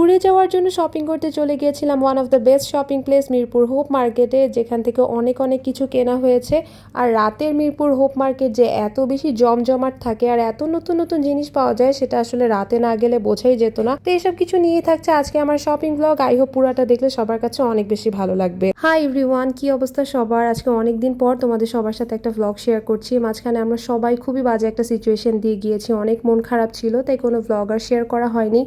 ট্যুরে যাওয়ার জন্য শপিং করতে চলে গিয়েছিলাম one of the best shopping place Mirpur hope মার্কেটে যেখান থেকে অনেক অনেক কিছু কেনা হয়েছে। আর রাতের মিরপুর হোপ মার্কেট যে এত বেশি জমজমাট থাকে আর এত নতুন নতুন জিনিস পাওয়া যায়, সেটা আসলে রাতে না গেলে বোঝাই যেত না। তো এসব কিছু নিয়েই থাকছে আজকে আমার শপিং ব্লগ আই হোপ পুরাটা দেখলে সবার কাছে অনেক বেশি ভালো লাগবে। হাই এভরিওয়ান কি অবস্থা সবার? আজকে অনেক দিন পর তোমাদের সবার সাথে একটা ব্লগ শেয়ার করছি। মাঝখানে আমরা সবাই খুবই বাজে একটা সিচুয়েশন দিয়ে গিয়েছি, অনেক মন খারাপ ছিল, তাই কোনো ব্লগ আর শেয়ার করা হয়নি।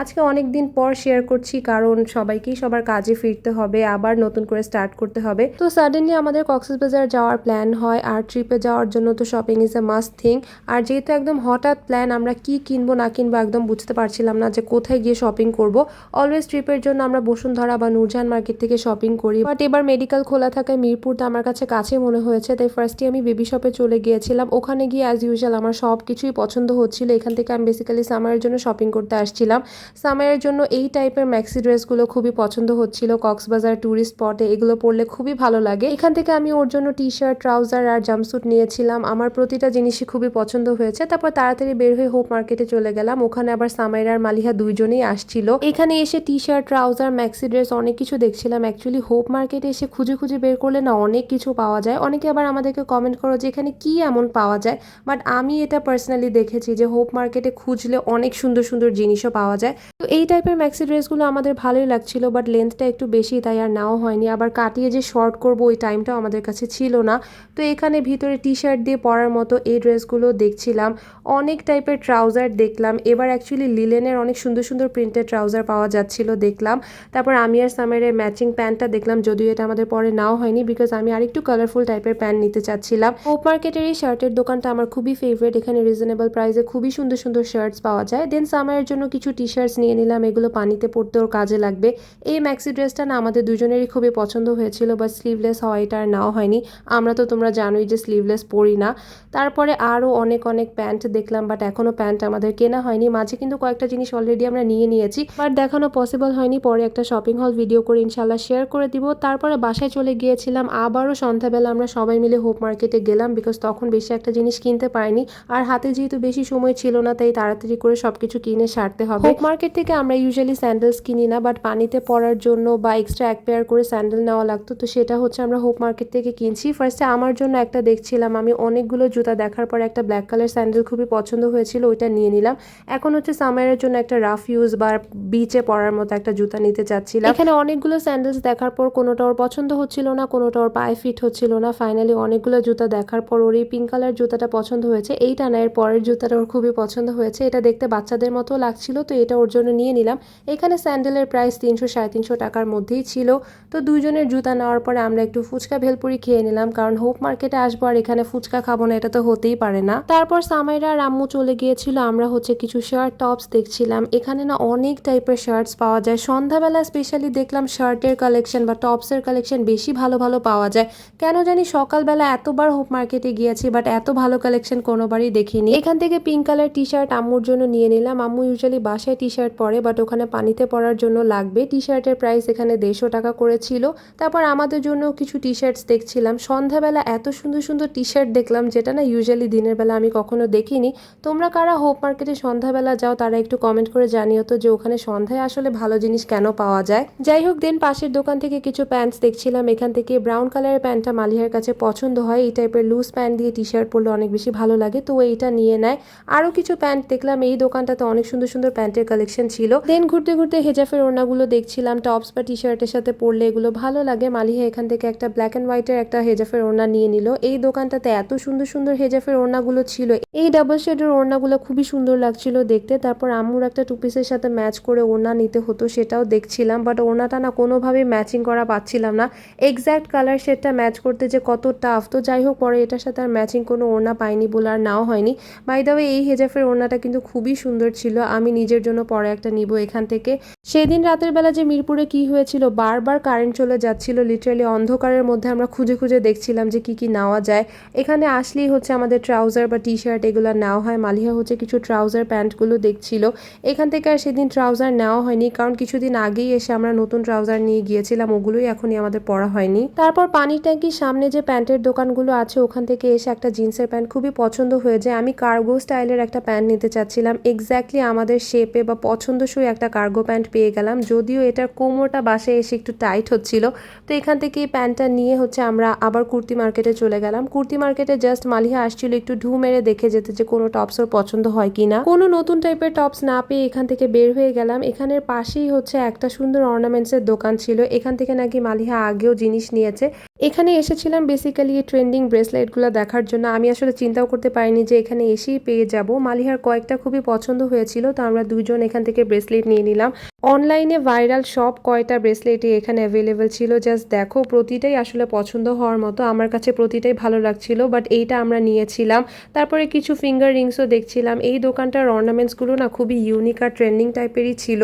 আজকে অনেক দিন শেয়ার করছি, কারণ সবাইকেই সবার কাজে ফিরতে হবে, আবার নতুন করে স্টার্ট করতে হবে। তো সাডেনলি আমাদের কক্সবাজার যাওয়ার প্ল্যান হয়, আর ট্রিপে যাওয়ার জন্য তো shopping is a must thing আর যেহেতু একদম হঠাৎ প্ল্যান আমরা কি কিনবো, না কিনবো একদম বুঝতে পারছিলাম না যে কোথায় গিয়ে শপিং করব। অলওয়েজ ট্রিপের জন্য আমরা বসুন্ধরা বা নূরজাহান মার্কেট থেকে শপিং করি। বাট এবার মেডিকেল খোলা থাকায় মিরপুরটা আমার কাছে কাছে মনে হয়েছে, তাই ফার্স্টে আমি বেবি শপে চলে গিয়েছিলাম। ওখানে গিয়ে অ্যাজ ইউজুয়াল আমার সব কিছুই পছন্দ হচ্ছিল। এখান থেকে আমি বেসিক্যালি সামারের জন্য শপিং করতে আসছিলাম। সামারের জন্য এই টাইপের ম্যাক্সি ড্রেসগুলো খুবই পছন্দ হচ্ছিল। কক্সবাজার ট্যুরিস্ট স্পটে এগুলো পরলে খুবই ভালো লাগে। এখান থেকে আমি ওর জন্য টি শার্ট ট্রাউজার আর জাম্পস্যুট নিয়েছিলাম। আমার প্রতিটা জিনিসই খুবই পছন্দ হয়েছে। তারপর তাড়াতাড়ি বের হয়ে হোপ মার্কেটে চলে গেলাম। ওখানে আবার সামাইরা আর মালিহা দুইজনেই আসছিল। এখানে এসে T shirt trouser maxi dress অনেক কিছু দেখছিলাম। অ্যাকচুয়ালি হোপ মার্কেটে এসে খুঁজে খুঁজে বের করলে না অনেক কিছু পাওয়া যায়। অনেকে আবার আমাদেরকে কমেন্ট করো যে এখানে কি এমন পাওয়া যায়? বাট আমি এটা পার্সোনালি দেখেছি যে হোপ মার্কেটে খুঁজলে অনেক সুন্দর সুন্দর জিনিসও পাওয়া যায়। তো এই টাইপের ম্যাক্সি ড্রেসগুলো আমাদের ভালোই লাগছিল বাট লেন্থটা একটু বেশি, তাই আর নাও হয়নি। আবার কাটিয়ে যে শর্ট করব, ওই টাইমটাও আমাদের কাছে ছিল না। তো এখানে ভিতরে টি শার্ট দিয়ে পরার মতো এই ড্রেসগুলো দেখছিলাম। অনেক টাইপের ট্রাউজার দেখলাম। এবার অ্যাকচুয়ালি লিলেনের অনেক সুন্দর সুন্দর প্রিন্টেড ট্রাউজার পাওয়া যাচ্ছিল, দেখলাম। তারপর আমি আর সামেরের ম্যাচিং প্যান্টটা দেখলাম, যদিও এটা আমাদের পরে নাও হয়নি বিকজ আমি আরেকটু কালারফুল টাইপের প্যান্ট নিতে চাচ্ছিলাম। হোপ মার্কেটের এই শার্টের দোকানটা আমার খুবই ফেভারিট এখানে রিজনেবল প্রাইসে খুবই সুন্দর সুন্দর শার্টস পাওয়া যায়। দেন সামারের জন্য কিছু টি শার্টস নিয়ে নিলাম, এগুলো পানিতে পড়তে ওর কাজে লাগবে। এই ম্যাক্সি ড্রেসটা না আমাদের দুজনেরই খুবই পছন্দ হয়েছিল বাট স্লিভলেস হয় এটা আর নাও হয়নি। আমরা তো তোমরা জানোই যে স্লিভলেস পরি না। তারপরে আরও অনেক অনেক প্যান্ট দেখলাম বাট এখনও প্যান্ট আমাদের কেনা হয়নি। মাঝে কিন্তু কয়েকটা জিনিস অলরেডি আমরা নিয়ে নিয়েছি বাট দেখানো পসিবল হয়নি। পরে একটা শপিং হল ভিডিও করে ইনশাল্লাহ শেয়ার করে দিব। তারপরে বাসায় চলে গিয়েছিলাম। আবারও সন্ধ্যাবেলা আমরা সবাই মিলে হোপ মার্কেটে গেলাম বিকজ তখন বেশি একটা জিনিস কিনতে পারিনি। আর হাতে যেহেতু বেশি সময় ছিল না, তাই তাড়াতাড়ি করে সবকিছু কিনে সারতে হবে। হোপ মার্কেট থেকে আমরা ইউজুয়ালি স্যান্ডেলস কিনি না বাট পানিতে পরার জন্য বা এক্সট্রা এক পেয়ার করে স্যান্ডেল নেওয়া লাগতো। তো সেটা হচ্ছে আমরা হোপ মার্কেট থেকে কিনছি। ফার্স্টে আমার জন্য একটা দেখছিলাম, আমি অনেকগুলো জুতা দেখার পর একটা ব্ল্যাক কালার স্যান্ডেল খুবই পছন্দ হয়েছিল, ওইটা নিয়ে নিলাম। এখন হচ্ছে সামারের জন্য একটা রাফ ইউজ বা বিচে পরার মতো একটা জুতা নিতে চাচ্ছিলাম। এখানে অনেকগুলো স্যান্ডেলস দেখার পর কোনোটা ওর পছন্দ হচ্ছিল না, কোনোটা ওর পায়ে ফিট হচ্ছিল না। ফাইনালি অনেকগুলো জুতা দেখার পর ওর এই পিঙ্ক কালার জুতাটা পছন্দ হয়েছে। এইটা না, এর পরের জুতাটা ওর খুবই পছন্দ হয়েছে। এটা দেখতে বাচ্চাদের মতো লাগছিল, তো এটা ওর জন্য নিয়ে নিলাম। এখানে স্যান্ডেলের প্রাইস তিনশো, সাড়ে তিনশো টাকার মধ্যেই ছিল। তো দুইজনের জুতা নেওয়ার পরে আমরা একটু ফুচকা ভেলপুরি খেয়ে নিলাম, কারণ হোপ মার্কেটে আসব আর এখানে ফুচকা খাব না, এটা তো হতেই পারে না। তারপর সামাইরা আর আম্মু চলে গিয়েছিল, আমরা হচ্ছে কিছু শার্ট টপস দেখছিলাম। এখানে না অনেক টাইপের শার্টস পাওয়া যায়। সন্ধ্যাবেলা স্পেশালি দেখলাম শার্টের কালেকশন বা টপসের কালেকশন বেশি ভালো ভালো পাওয়া যায়। কেন জানি সকালবেলা এতবার হোপ মার্কেটে গিয়েছি বাট এত ভালো কালেকশন কোনোবারই দেখিনি। এখান থেকে পিঙ্ক কালার টি শার্ট আম্মুর জন্য নিয়ে নিলাম। আম্মু ইউজুয়ালি বাসায় টি শার্ট পরে বাট ওখানে পানিতে পরার জন্য লাগবে। টি শার্টের প্রাইস এখানে দেড়শো টাকা করেছিল। তারপর আমাদের জন্য কিছু টি শার্টস দেখছিলাম। সন্ধ্যাবেলা এত সুন্দর সুন্দর টি শার্ট দেখলাম, যেটা না ইউজুয়ালি দিনের বেলা আমি কখনো দেখিনি। তোমরা কারা হোপ মার্কেটে সন্ধ্যাবেলা যাও, তারা একটু কমেন্ট করে জানিও তো যে ওখানে সন্ধ্যায় আসলে ভালো জিনিস কেন পাওয়া যায়। যাই হোক দেন পাশের দোকান থেকে কিছু প্যান্টস দেখছিলাম। এখান থেকে ব্রাউন কালারের প্যান্টটা মালিহার কাছে পছন্দ হয়। এই টাইপের লুজ প্যান্ট দিয়ে টি শার্ট পরলে অনেক বেশি ভালো লাগে। তো এইটা নিয়ে নেয়। আরও কিছু প্যান্ট দেখলাম। এই দোকানটাতে অনেক সুন্দর সুন্দর প্যান্টের কালেকশন ছিল। ঘুরতে ঘুরতে হেজাফের ওড়নাগুলো দেখছিলাম টপস বা টি শার্টের সাথে পরলে এগুলো ভালো লাগে। মালিহা এখান থেকে একটা ব্ল্যাক অ্যান্ড হোয়াইটের একটা হেজাফের ওড়না নিয়ে নিল। এই দোকানটাতে এত সুন্দর সুন্দর হেজাফের ওড়নাগুলো ছিল। এই ডাবল শেডের ওড়নাগুলো খুবই সুন্দর লাগছিল দেখতে। তারপর আম্মুর একটা টু পিসের সাথে ম্যাচ করে ওড়না নিতে হতো সেটাও দেখছিলাম বাট ওড়নাটা না কোনোভাবেই ম্যাচিং করা পাচ্ছিলাম না। এক্স্যাক্ট কালার শেডটা ম্যাচ করতে যে কত টাফ তো যাই হোক, পরে এটার সাথে আর ম্যাচিং কোনো ওড়না পাইনি বলে আর নাও হয়নি। বাই এই হেজাফের ওড়নাটা কিন্তু খুবই সুন্দর ছিল। আমি নিজের জন্য পরে একটা নিব এখান থেকে। সেদিন রাতের বেলা যে মিরপুরে কি হয়েছিল, বারবার কারেন্ট চলে যাচ্ছিল লিটারালি অন্ধকারের মধ্যে আমরা খুঁজে খুঁজে দেখছিলাম যে কি কি নেওয়া যায়। এখানে আসলেই হচ্ছে আমাদের ট্রাউজার বা টি শার্ট এগুলো নেওয়া হয়। মালিহা হচ্ছে কিছু ট্রাউজার প্যান্টগুলো দেখছিল। এখান থেকে আর সেদিন ট্রাউজার নেওয়া হয়নি, কারণ কিছুদিন আগেই এসে আমরা নতুন ট্রাউজার নিয়ে গিয়েছিলাম, ওগুলোই এখনই আমাদের পরা হয়নি। তারপর পানির ট্যাঙ্কির সামনে যে প্যান্টের দোকানগুলো আছে, ওখান থেকে এসে একটা জিন্সের প্যান্ট খুবই পছন্দ হয়ে যায় আমি কার্গো স্টাইলের একটা প্যান্ট নিতে চাচ্ছিলাম। এক্স্যাক্টলি আমাদের শেপে বা পছন্দসই একটা কার্গো প্যান্ট পেয়ে গেলাম। যদিও এটার কোমরটা বাসে এসে একটু টাইট হচ্ছিল। তো এখান থেকে প্যান্টটা নিয়ে হচ্ছে আমরা আবার কুর্তি মার্কেটে চলে গেলাম। কুর্তি মার্কেটে জাস্ট মালিহা আসছিল একটু ঢু মেরে দেখে যেতে যে কোনো টপস ওর পছন্দ হয় কিনা। কোনো নতুন টাইপের টপস না পেয়ে এখান থেকে বের হয়ে গেলাম। এখানের পাশেই হচ্ছে একটা সুন্দর অর্নামেন্টসের দোকান ছিল। এখান থেকে নাকি মালিহা আগেও জিনিস নিয়েছে। এখানে এসেছিলাম বেসিক্যালি এই ট্রেন্ডিং ব্রেসলেটগুলো দেখার জন্য। আমি আসলে চিন্তাও করতে পারিনি যে এখানে এসেই পেয়ে যাব। মালিহার কয়েকটা খুবই পছন্দ হয়েছিল, তো আমরা দুজন এখান থেকে ব্রেসলেট নিয়ে নিলাম। অনলাইনে ভাইরাল সব কয়টা ব্রেসলেটই এখানে অ্যাভেলেবেল ছিল জাস্ট দেখো। প্রতিটাই আসলে পছন্দ হওয়ার মতো, আমার কাছে প্রতিটাই ভালো লাগছিল বাট এইটা আমরা নিয়েছিলাম। তারপরে কিছু ফিঙ্গার রিংসও দেখছিলাম। এই দোকানটার অর্নামেন্টসগুলো না খুবই ইউনিক আর ট্রেন্ডিং টাইপেরই ছিল।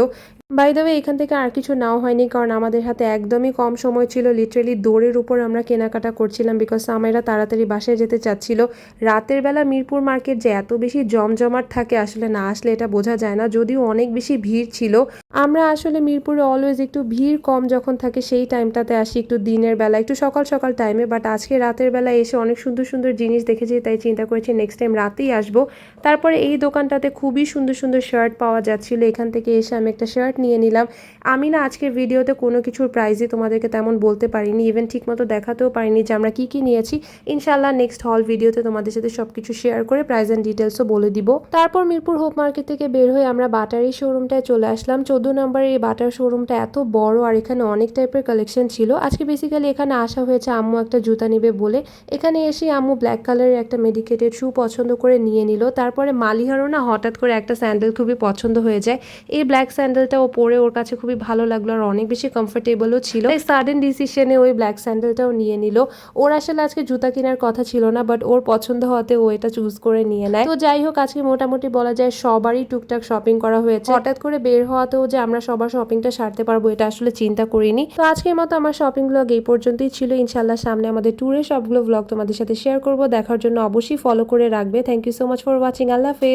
বাই দ্য এখান থেকে আর কিছু নাও হয়নি, কারণ আমাদের হাতে একদমই কম সময় ছিল। লিটারেলি দৌড়ের উপর আমরা কেনাকাটা করছিলাম বিকজ সামাইরা তাড়াতাড়ি বাসায় যেতে চাচ্ছিল। রাতের বেলা মিরপুর মার্কেট যে এত বেশি জমজমাট থাকে আসলে না আসলে এটা বোঝা যায় না, যদিও অনেক বেশি ভিড় ছিল। আমরা আসলে মিরপুরে অলওয়েজ একটু ভিড় কম যখন থাকে সেই টাইমটাতে আসি, একটু দিনের বেলা, একটু সকাল সকাল টাইমে বাট আজকে রাতের বেলা এসে অনেক সুন্দর সুন্দর জিনিস দেখেছি, তাই চিন্তা করেছি নেক্সট টাইম রাতেই আসব। তারপরে এই দোকানটাতে খুবই সুন্দর সুন্দর শার্ট পাওয়া যাচ্ছিল। এখান থেকে এসে আমি একটা শার্ট নিয়ে নিলাম। আমি না আজকের ভিডিওতে কোনো কিছুর প্রাইজই তোমাদেরকে তেমন বলতে পারিনি ইভেন ঠিকমতো দেখাতেও পারিনি যে আমরা কি কি নিয়েছি। ইনশাল্লাহ নেক্সট হল ভিডিওতে তোমাদের সাথে সবকিছু শেয়ার করে প্রাইস অ্যান্ড ডিটেলসও বলে দিব। তারপর মিরপুর হোপ মার্কেট থেকে বের হয়ে আমরা বাটারি শোরুমটায় চলে আসলাম। চোদ্দ নম্বরের এই বাটার শোরুমটা এত বড় আর এখানে অনেক টাইপের কালেকশন ছিল। আজকে বেসিক্যালি এখানে আসা হয়েছে আম্মু একটা জুতা নিবে বলে। এখানে এসে আম্মু ব্ল্যাক কালারের একটা মেডিকেটেড শু পছন্দ করে নিয়ে নিল। তারপরে মালিহারও না হঠাৎ করে একটা স্যান্ডেল খুবই পছন্দ হয়ে যায়। এই ব্ল্যাক স্যান্ডেলটা পরে ওর কাছে খুবই ভালো লাগল আর অনেক বেশি কমফোর্টেবলও ছিল। তাই সাডেন ডিসিশনে ওই ব্ল্যাক স্যান্ডেলটাও নিয়ে নিল। ওর আসলে আজকে জুতা কেনার কথা ছিল না বাট ওর পছন্দ হওয়াতে ও এটা চুজ করে নিয়ে নেয়। তো যাই হোক, আজকে মোটামুটি বলা যায় সবারই টুকটাক শপিং করা হয়েছে। হঠাৎ করে বের হওয়াতেও যে আমরা সবার শপিংটা সারতে পারব, এটা আসলে চিন্তা করিনি। তো আজকের মতো আমার শপিং ব্লগ এই পর্যন্তই ছিল। ইনশাল্লাহ সামনে আমাদের ট্যুরের সবগুলো ব্লগ তোমাদের সাথে শেয়ার করব। দেখার জন্য অবশ্যই ফলো করে রাখবে। Thank you so much for watching আল্লাহ হাফেজ।